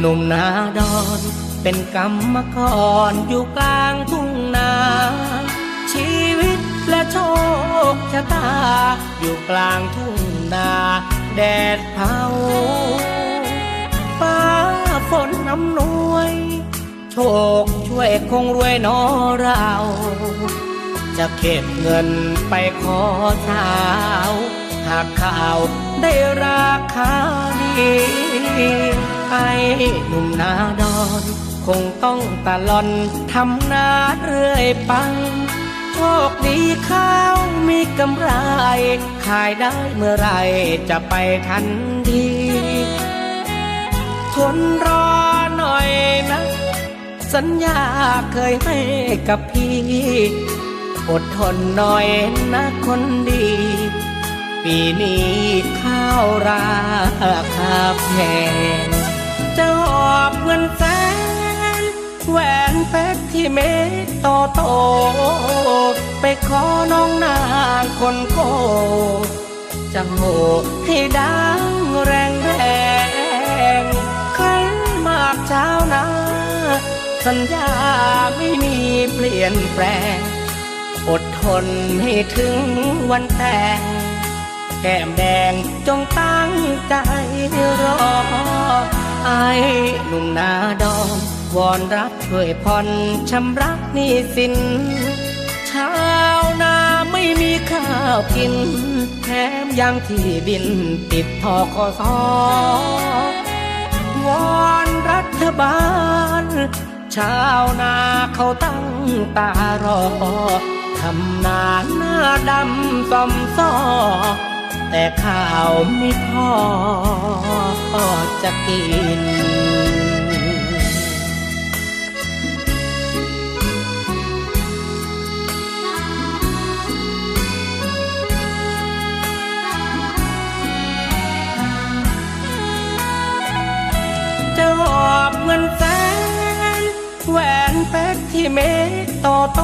หนุ่มนาดอน เป็นกรรมกรอยู่กลางทุ่งนา ชีวิตและโชคชะตา อยู่กลางทุ่งนา แดดเผาฟ้าฝนน้ำนวย โชคช่วยคงรวยนอเรา จะเก็บเงินไปขอสาวหากข่าวได้ราคาดี ไอหนุ่มนาดอนคงต้องตะลอนทำนาเรื่อยไปโชคดีข้าวมีกำไร ขายได้เมื่อไรจะไปทันที ทนรอหน่อยนะ สัญญาเคยให้กับพี่ อดทนหน่อยนะคนดีปีนี้ข้าวราคาแพง จะหอบเงินแสนแหวนเพชรที่เม็ดโตโต ไปขอน้องนางคนโกจะโหให้ดังแรงแรงขันมากเช้านาสัญญาไม่มีเปลี่ยนแปลง อดทนให้ถึงวันแต่ง แก้มแดงจงตั้งใจรอ ไอ้หนุ่มนาดอมวอนรักช่วยผ่อนชำระหนี้สินชาวนาไม่มีข้าวกิน แถมยังที่ดินติดทอคอสอวอนรัฐบาล ชาวนาเขาตั้งตารอทำนาหน้าดำซ่อมซ้อ แต่ข้าวไม่พอจะกิน จะหอบเงินแสนแหวนเพชรที่เม็ดโตโต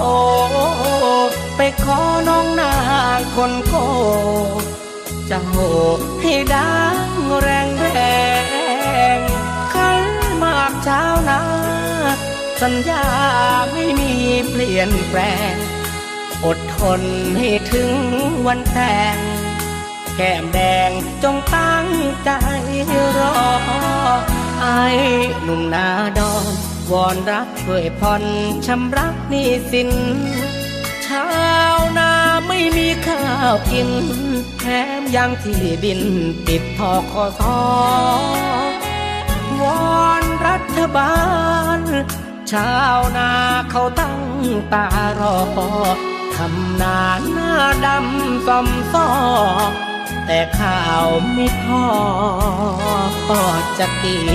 ไปขอน้องนางคนโก จะโหให้ดังแรงแรงขันมากเช้านา สัญญาไม่มีเปลี่ยนแปลง อดทนให้ถึงวันแต่ง แก้มแดงจงตั้งใจรอ ไอ้หนุ่มนาดอน วอนรักช่วยผ่อนชำระหนี้สินชาวนา ไม่มีข้าวกิน แถมยังที่ดินติดทอคอสอวอนรัฐบาล ชาวนาเขาตั้งตารอทำนาหน้าดำซอมซ้อแต่ข้าวไม่พอจะกิน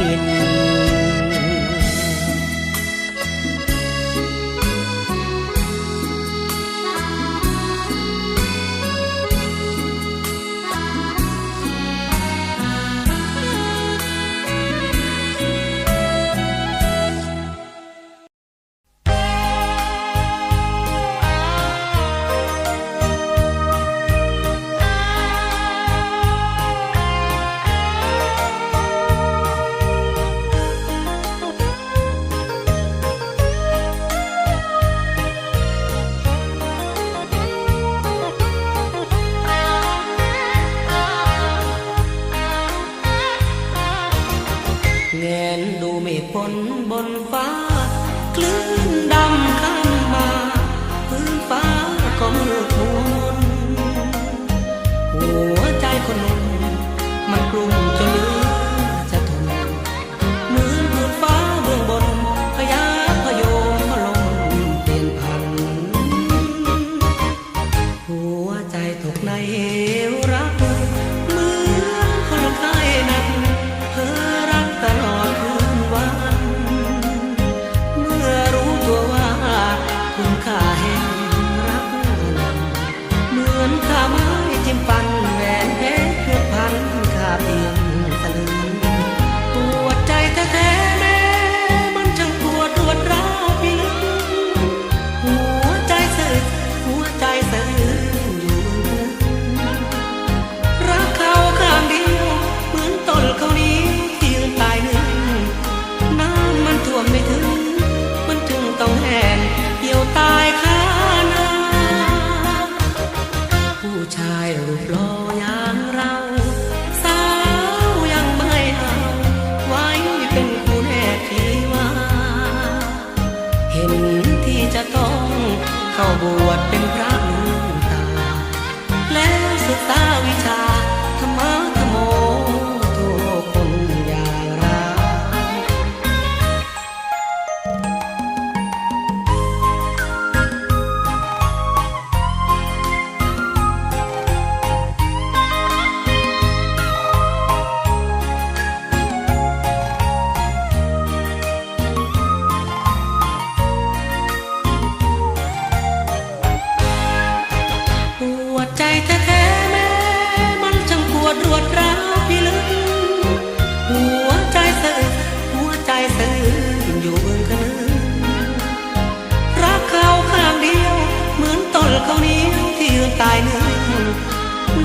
ตายหนึ่ง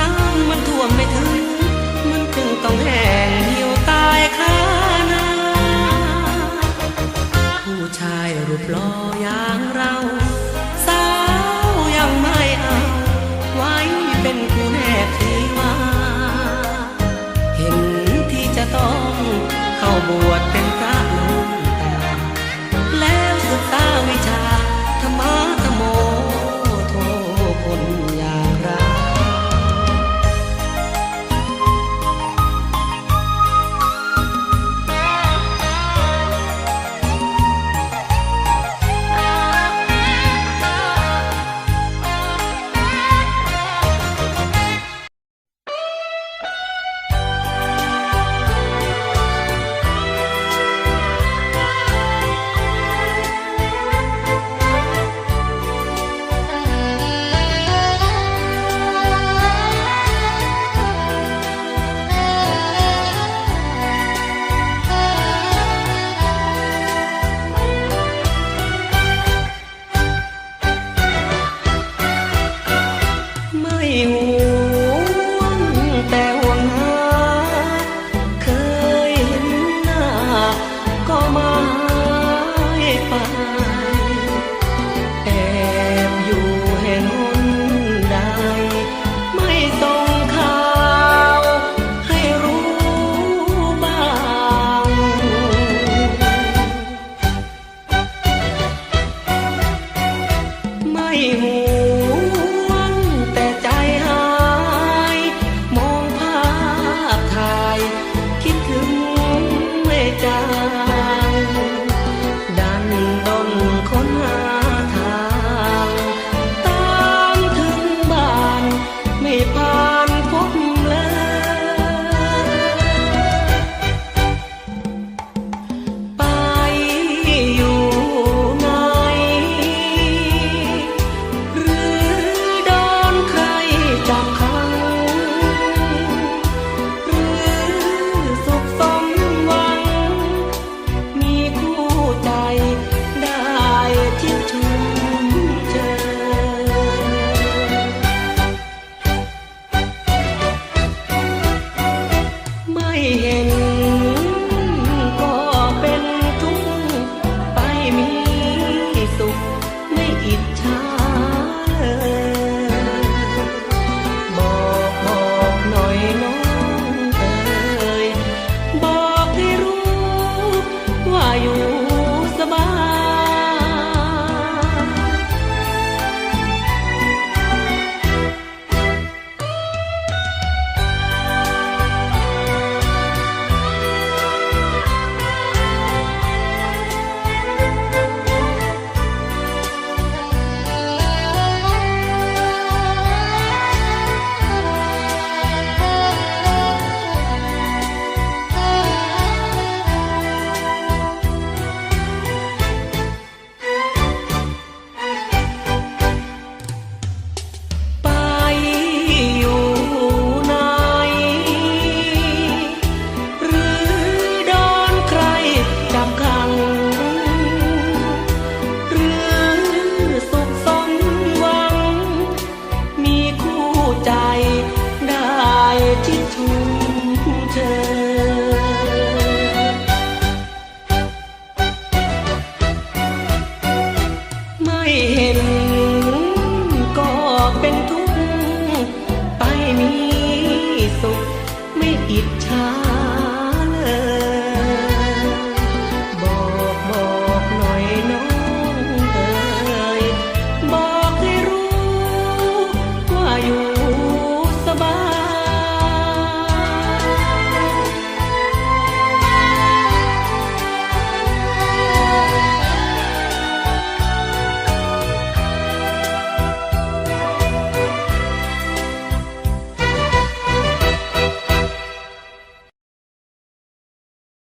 น้ำมันท่วมไม่ถึง มันจึงต้องแห้งหิวตายคานาผู้ชายรูปหล่อยา hear